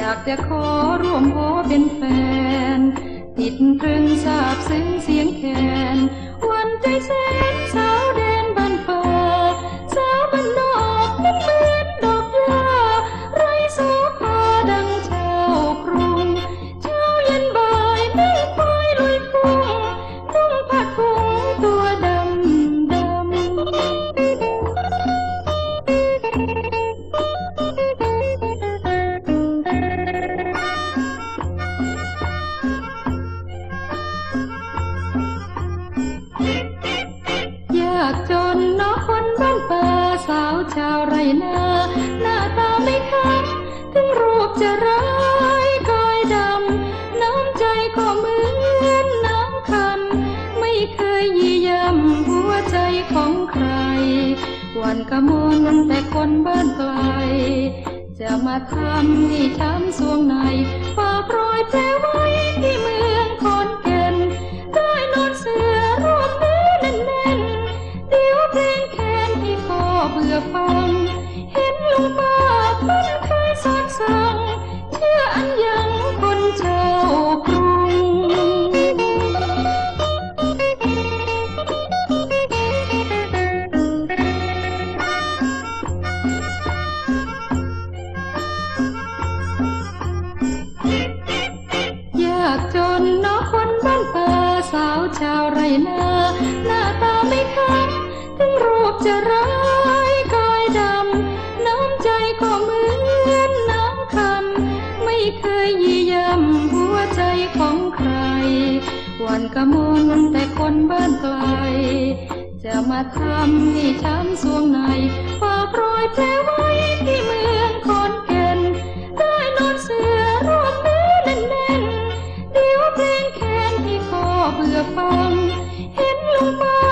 อยากจะขอร่วมโอเป็นแฟน ติดตรึงสาบซึ้งเสียงแคน หน้าตาไม่ค้ำถึงรูปจะร้ายกายดำ น้ำใจก็เหมือนน้ำคัน ไม่เคยยี่ยำหัวใจของใคร วันกะมนแต่คนบ้านไกล จะมาทำให้ช้ำสวงในฝากรอยแผลไว้ที่มือ ชาวไรนาหน้าตาไม่ค้ำถึงรูปจะร้ายกายดำ น้ำใจก็เหมือนน้ำคำ ไม่เคยยี่ยำหัวใจของใคร วันกะมนแต่คนบ้านไกล จะมาทำให้ช้ำสวงในฝากรอยแผลไว้ที่มือ mang hết lung mang